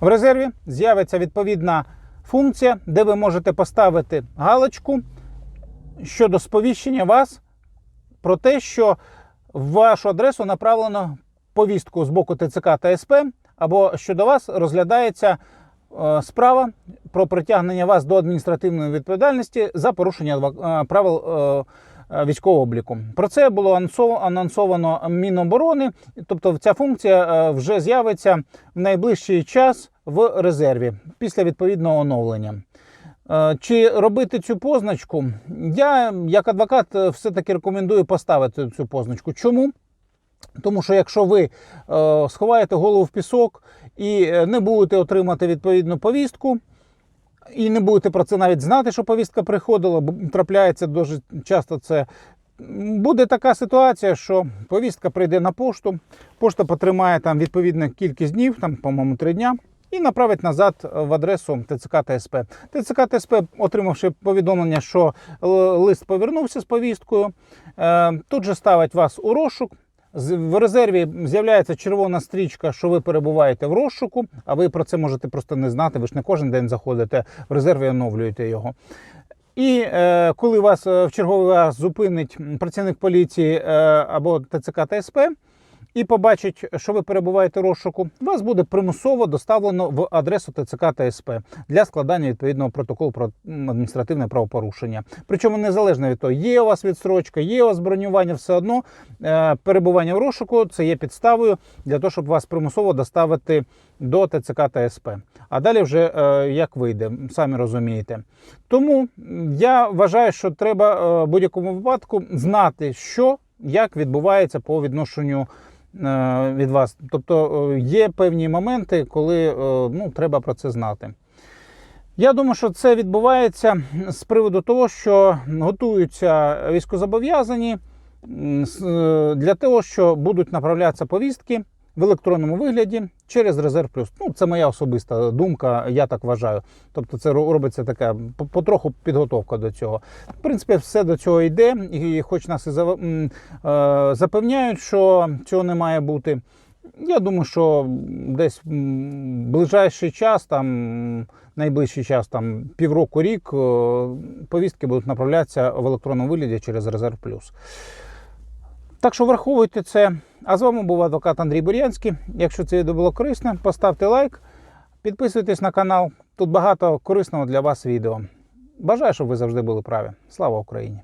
В резерві з'явиться відповідна функція, де ви можете поставити галочку щодо сповіщення вас про те, що в вашу адресу направлено повістку з боку ТЦК та СП, або щодо вас розглядається е, справа про притягнення вас до адміністративної відповідальності за порушення е, правил е, військового обліку. Про це було анонсо- анонсовано Міноборони, тобто ця функція е, вже з'явиться в найближчий час в резерві після відповідного оновлення. Е, Чи робити цю позначку? Я, як адвокат, е, все-таки рекомендую поставити цю позначку. Чому? Тому що якщо ви е, сховаєте голову в пісок і е, не будете отримати відповідну повістку, і не будете про це навіть знати, що повістка приходила, бо трапляється дуже часто це. Буде така ситуація, що повістка прийде на пошту, пошта потримає там відповідну кількість днів, там, по-моєму, три дня, і направить назад в адресу ТЦК та СП. ТЦК та СП, отримавши повідомлення, що лист повернувся з повісткою, е, тут же ставить вас у розшук. В резерві з'являється червона стрічка, що ви перебуваєте в розшуку, а ви про це можете просто не знати. Ви ж не кожен день заходите в резерв і оновлюєте його. І е, коли вас е, в черговий раз зупинить працівник поліції е, або ТЦК та і побачить, що ви перебуваєте розшуку, вас буде примусово доставлено в адресу ТЦК та СП для складання відповідного протоколу про адміністративне правопорушення. Причому незалежно від того, є у вас відстрочка, є у вас бронювання, все одно е, перебування в розшуку це є підставою для того, щоб вас примусово доставити до ТЦК та СП. А далі вже е, як вийде, самі розумієте. Тому я вважаю, що треба е, в будь-якому випадку знати, що як відбувається по відношенню від вас. Тобто е, є певні моменти, коли е, ну, треба про це знати. Я думаю, що це відбувається з приводу того, що готуються військозобов'язані е, для того, що будуть направлятися повістки в електронному вигляді через резерв плюс. Ну, це моя особиста думка, я так вважаю. Тобто, це робиться така потроху підготовка до цього. В принципі, все до цього йде, і хоч нас і е, запевняють, що цього не має бути. Я думаю, що десь ближайший час, там найближчий час, там півроку рік, е, повістки будуть направлятися в електронному вигляді через резерв плюс. Так що враховуйте це. А з вами був адвокат Андрій Бурянський. Якщо це відео було корисне, поставте лайк, підписуйтесь на канал. Тут багато корисного для вас відео. Бажаю, щоб ви завжди були праві. Слава Україні!